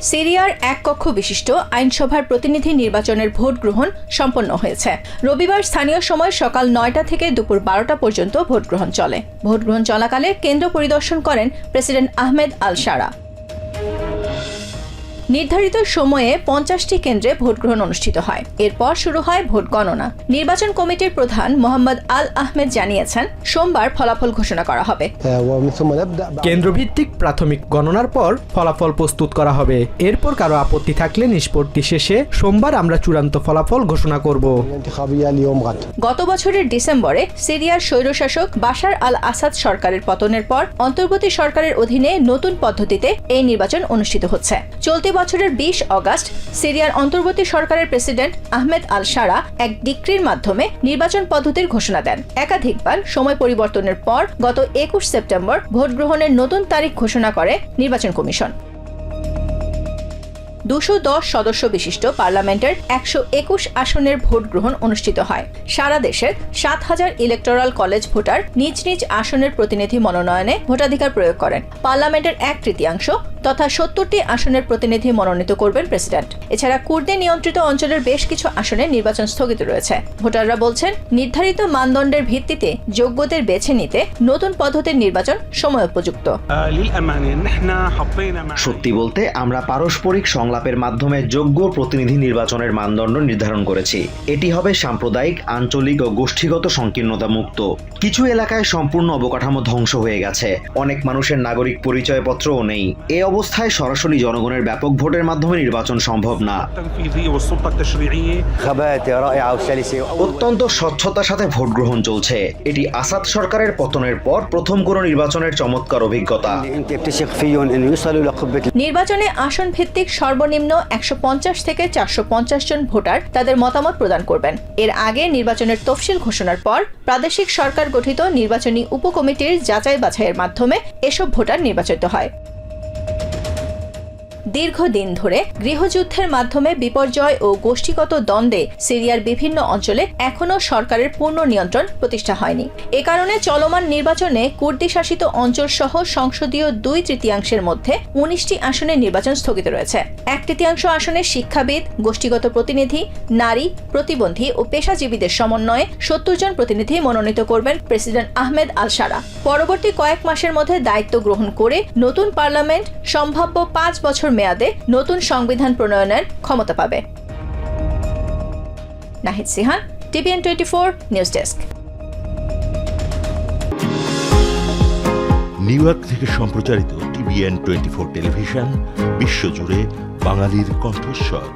সিরিয়ার এক কক্ষ বিশিষ্ট আইনসভার প্রতিনিধি নির্বাচনের ভোট গ্রহণ সম্পন্ন হয়েছে। রবিবার স্থানীয় সময় সকাল নয়টা থেকে দুপুর বারোটা পর্যন্ত ভোট গ্রহণ চলে। ভোট গ্রহণ চলাকালে কেন্দ্র পরিদর্শন করেন প্রেসিডেন্ট আহমেদ আল সারা নির্ধারিত সময়ে পঞ্চাশটি কেন্দ্রে ভোট গ্রহণ অনুষ্ঠিত হয়। এরপর শুরু হয় ভোট গণনা। নির্বাচন কমিটির প্রধান মোহাম্মদ আল আহমেদ জানিয়েছেন সোমবার ফলাফল ঘোষণা করা হবে। কেন্দ্রভিত্তিক প্রাথমিক গণনার পর ফলাফল প্রস্তুত করা হবে। এরপর কারও আপত্তি থাকলে নিষ্পত্তি শেষে সোমবার আমরা চূড়ান্ত ফলাফল ঘোষণা করব। গত বছরের ডিসেম্বরে সিরিয়ার স্বৈরশাসক বাশার আল আসাদ সরকারের পতনের পর অন্তর্বর্তী সরকারের অধীনে নতুন পদ্ধতিতে এই নির্বাচন অনুষ্ঠিত হচ্ছে। চলতি বছরের বিশ অগাস্ট সিরিয়ার অন্তর্বর্তী সরকারের প্রেসিডেন্ট আহমেদ আল সারা এক ডিক্রির মাধ্যমে নির্বাচন পদ্ধতির ঘোষণা দেন। একাধিকবার সময় পরিবর্তনের পর গত একুশ সেপ্টেম্বর ভোট গ্রহণের নতুন তারিখ ঘোষণা করে নির্বাচন কমিশন। দুশো দশ সদস্য বিশিষ্ট পার্লামেন্টের একশো একুশ আসনের ভোট গ্রহণ অনুষ্ঠিত হয়। সারা দেশের সাত হাজার ইলেকটোরাল কলেজ ভোটার নিজ নিজ আসনের প্রতিনিধি মনোনয়নে ভোটাধিকার প্রয়োগ করেন। পার্লামেন্টের এক তৃতীয়াংশ তথা সত্তরটি আসনের প্রতিনিধি মনোনীত করবেন প্রেসিডেন্ট। এছাড়া কুর্দে নিয়ন্ত্রিত অঞ্চলের বেশ কিছু আসনে নির্বাচন স্থগিত রয়েছে। ভোটাররা বলছেন নির্ধারিত মানদণ্ডের ভিত্তিতে যোগ্যদের বেছে নিতে নতুন পদ্ধতির নির্বাচন সময় উপযুক্ত সত্যি বলতে আমরা পারস্পরিক সংলাপ আলাপের মাধ্যমে যোগ্য প্রতিনিধি নির্বাচনের মানদণ্ড নির্ধারণ করেছে। এটি হবে সাম্প্রদায়িক, আঞ্চলিক ও গোষ্ঠীগত সংকীর্ণতা মুক্ত। কিছু এলাকায় সম্পূর্ণ অবকাঠামো ধ্বংস হয়ে গেছে। অনেক মানুষের নাগরিক পরিচয়পত্রও নেই। এ অবস্থায় সরাসরি জনগণের ব্যাপক ভোটের মাধ্যমে নির্বাচন সম্ভব না। অত্যন্ত স্বচ্ছতার সাথে ভোট গ্রহণ চলছে। এটি আসাদ সরকারের পতনের পর প্রথম কোন নির্বাচনের চমৎকার অভিজ্ঞতা। নির্বাচনে আসন ভিত্তিক সর্ব সর্বনিম্ন একশো পঞ্চাশ থেকে চারশো পঞ্চাশ জন ভোটার তাদের মতামত প্রদান করবেন। এর আগে নির্বাচনের তফসিল ঘোষণার পর প্রাদেশিক সরকার গঠিত নির্বাচনী উপকমিটির যাচাই বাছাইয়ের মাধ্যমে এসব ভোটার নির্বাচিত হয়। দীর্ঘদিন ধরে গৃহযুদ্ধের মাধ্যমে বিপর্যয় ও গোষ্ঠীগত দ্বন্দ্বে সিরিয়ার বিভিন্ন অঞ্চলে এখনও সরকারের পূর্ণ নিয়ন্ত্রণ প্রতিষ্ঠা হয়নি। এ কারণে চলমান নির্বাচনে কুর্দি শাসিত অঞ্চল সহ সংসদীয় দুই তৃতীয়াংশের মধ্যে উনিশটি আসনে নির্বাচন স্থগিত রয়েছে। এক তৃতীয়াংশ আসনে শিক্ষাবিদ, গোষ্ঠীগত প্রতিনিধি, নারী, প্রতিবন্ধী ও পেশাজীবীদের সমন্বয়ে সত্তর জন প্রতিনিধি মনোনীত করবেন প্রেসিডেন্ট আহমেদ আল সারা পরবর্তী কয়েক মাসের মধ্যে দায়িত্ব গ্রহণ করে নতুন পার্লামেন্ট, সম্ভাব্য পাঁচ বছর মেয়াদে নতুন সংবিধান প্রণয়নের ক্ষমতা পাবে। Nahid Sihan, TVN twenty four news desk. New York থেকে সম্প্রচারিত টিভিএন টোয়েন্টি ফোর টেলিভিশন, বিশ্বজুড়ে বাঙালির কণ্ঠস্বর।